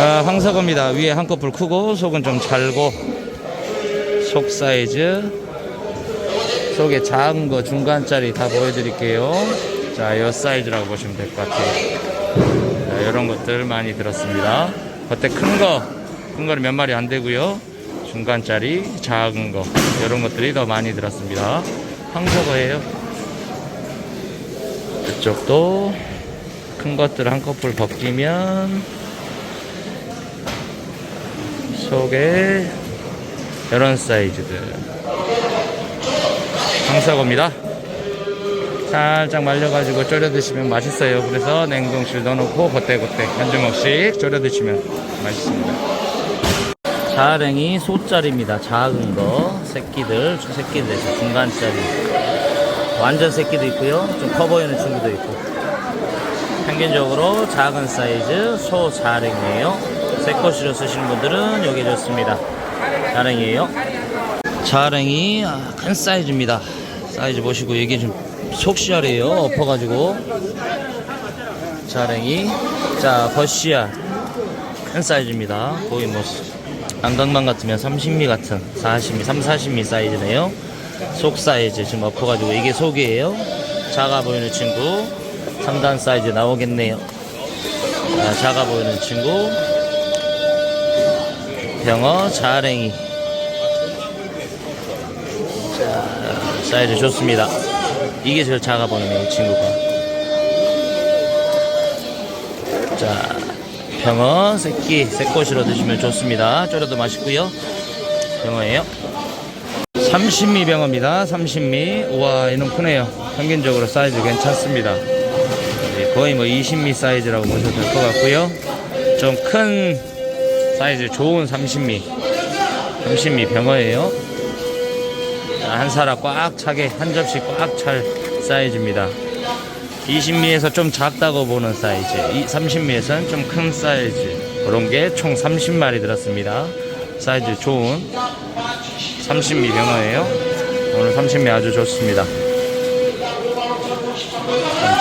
아, 황석어입니다. 위에 한꺼풀 크고 속은 좀 잘고 속 사이즈 속에 작은 거 중간짜리 다 보여드릴게요. 자, 이 사이즈라고 보시면 될 것 같아요. 자, 이런 것들 많이 들었습니다. 겉에 큰 거, 큰 거는 몇 마리 안 되고요. 중간짜리, 작은 거 이런 것들이 더 많이 들었습니다. 황석어예요. 이쪽도 큰 것들 한꺼풀 벗기면 속에 이런 사이즈들 황석어입니다. 살짝 말려가지고 졸여 드시면 맛있어요. 그래서 냉동실 넣어놓고 그때그때 한 주먹씩 졸여 드시면 맛있습니다. 자랭이 소짜리입니다. 작은 거 새끼들, 새끼들에서 중간짜리 완전 새끼도 있고요. 좀 커 보이는 친구도 있고 평균적으로 작은 사이즈 소 자랭이에요. 새꼬시로 쓰시는 분들은 여기 좋습니다. 자랭이에요. 자랭이 아, 큰 사이즈입니다. 사이즈 보시고 이게 좀 속시알이에요. 엎어가지고 자랭이 자 버시알 큰 사이즈입니다. 거의 뭐 안강만 같으면 30미 같은 40미, 3, 40미 사이즈네요. 속 사이즈 지금 엎어가지고 이게 속이에요. 작아 보이는 친구 3단 사이즈 나오겠네요. 자, 작아 보이는 친구 병어 자랭이 자, 사이즈 좋습니다. 이게 제일 작아 보이네요, 이 친구가. 자, 병어 새끼 새꼬시로 드시면 좋습니다. 졸여도 맛있고요. 병어예요. 30미 병어입니다. 30미. 우와, 이놈 크네요. 평균적으로 사이즈 괜찮습니다. 네, 거의 뭐 20미 사이즈라고 보셔도 될 것 같고요. 좀 큰 사이즈 좋은 30미. 30미 병어예요. 자, 한 사라 꽉 차게 한 접시 꽉 찰 사이즈입니다. 20미에서 좀 작다고 보는 사이즈, 30미에서는 좀 큰 사이즈 그런 게 총 30마리 들었습니다. 사이즈 좋은 30미 병어예요. 오늘 30미 아주 좋습니다. 좀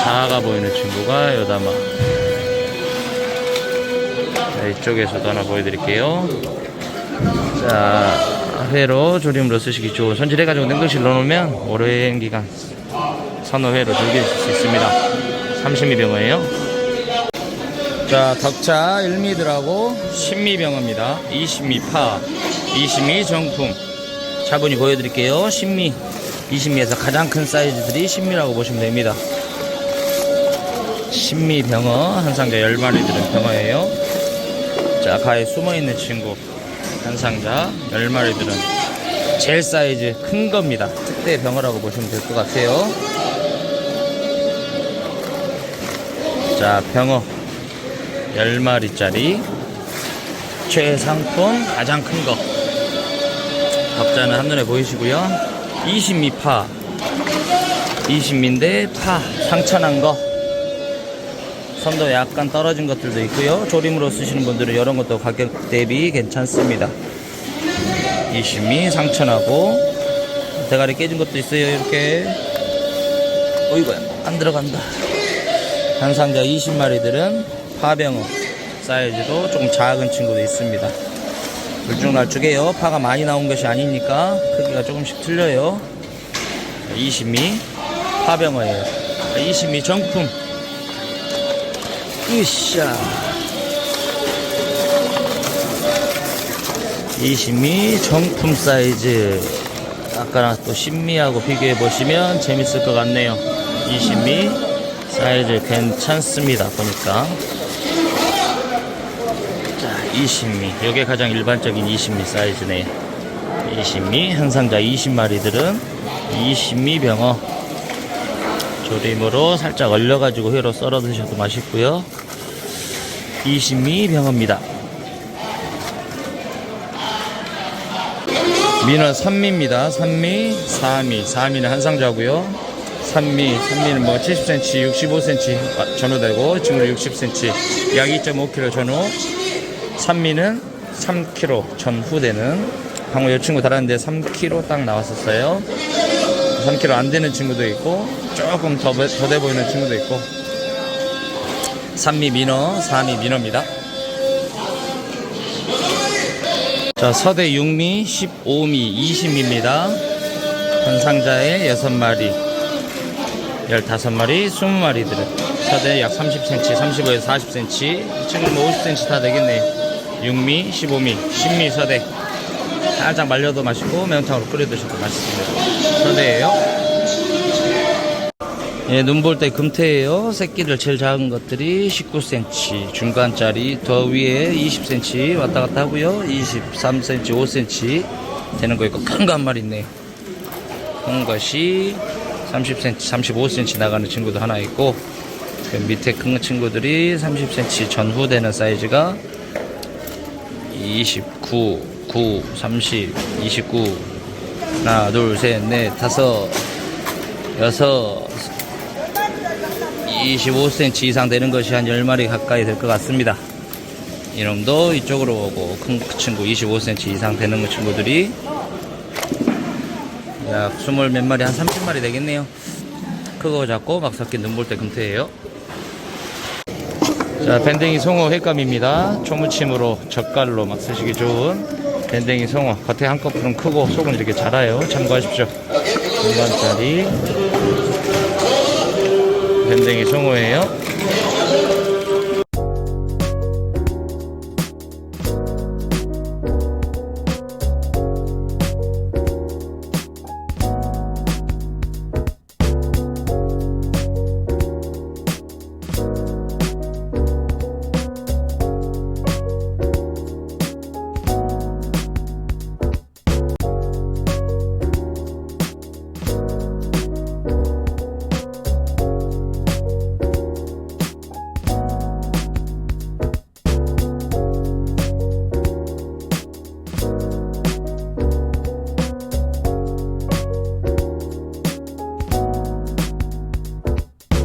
작아 보이는 친구가 요다마. 자, 이쪽에서도 하나 보여드릴게요. 자, 회로 조림으로 쓰시기 좋은 손질해가지고 냉동실 넣어놓으면 오랜 기간 선어회로 즐길 수 있습니다. 30미 병어예요. 자, 덕차 1미들하고 10미 병어입니다. 20미 파, 20미 정품. 차분히 보여드릴게요. 10미, 20미에서 가장 큰 사이즈들이 10미라고 보시면 됩니다. 10미 병어, 한 상자 10마리 들은 병어예요. 자, 가에 숨어있는 친구. 한 상자 10마리 들은 제일 사이즈 큰 겁니다. 특대 병어라고 보시면 될 것 같아요. 자, 병어 10마리짜리 최상품 가장 큰 거. 덕자는 한눈에 보이시고요. 20미 파. 20미인데 파 상처난 거. 선도 약간 떨어진 것들도 있고요. 조림으로 쓰시는 분들은 이런 것도 가격 대비 괜찮습니다. 20미 상처나고 대가리 깨진 것도 있어요. 이렇게. 어이구야 안 들어간다. 한 상자 20마리들은 파병어 사이즈도 조금 작은 친구도 있습니다. 들쭉날쭉해요. 파가 많이 나온 것이 아니니까 크기가 조금씩 틀려요. 20미 파병어예요. 20미 정품. 으쌰. 20미 정품 사이즈. 아까랑 또 10미하고 비교해 보시면 재밌을 것 같네요. 20미 사이즈 괜찮습니다. 보니까. 자, 20미. 이게 가장 일반적인 20미 사이즈네요. 20미. 한 상자 20마리들은 20미 병어. 조림으로 살짝 얼려가지고 회로 썰어 드셔도 맛있고요. 20미 병어입니다. 민어 3미입니다. 3미, 4미. 4미는 한 상자고요. 3미, 3미는 뭐 70cm, 65cm 전후되고 지금 60cm, 약 2.5kg 전후. 3미는 3kg 전후되는 방금 이 친구 달았는데 3kg 딱 나왔었어요. 3kg 안 되는 친구도 있고 조금 더돼 보이는 친구도 있고 3미 민어, 4미 민어입니다. 자, 서대 6미, 15미, 20미입니다. 한 상자에 6마리, 15마리, 20마리들은 서대 약 30cm, 35에서 40cm, 이 친구는 뭐 50cm 다 되겠네요. 6미, 15미, 10미 서대. 살짝 말려도 맛있고 매운탕으로 끓여 드셔도 맛있습니다. 서대예요. 예, 눈볼 때 금태예요. 새끼들 제일 작은 것들이 19cm, 중간짜리 더 위에 20cm 왔다 갔다 하고요. 23cm, 5cm 되는 거 있고 큰 거 한 마리 있네요. 큰 것이 30cm, 35cm 나가는 친구도 하나 있고 그 밑에 큰 친구들이 30cm 전후 되는 사이즈가 29, 9, 30, 29 하나, 둘, 셋, 넷, 다섯, 여섯 25cm 이상 되는 것이 한 10마리 가까이 될 것 같습니다. 이놈도 이쪽으로 오고 큰 친구 25cm 이상 되는 친구들이 약 20 몇 마리 한 30마리 되겠네요. 크고 작고 막 섞인 눈볼 때 금태예요. 자 밴댕이 송어 횟감입니다. 초무침으로 젓갈로 막 쓰시기 좋은 밴댕이 송어 겉에 한꺼풀은 크고 속은 이렇게 자라요. 참고하십시오. 2만짜리 밴댕이 송어예요.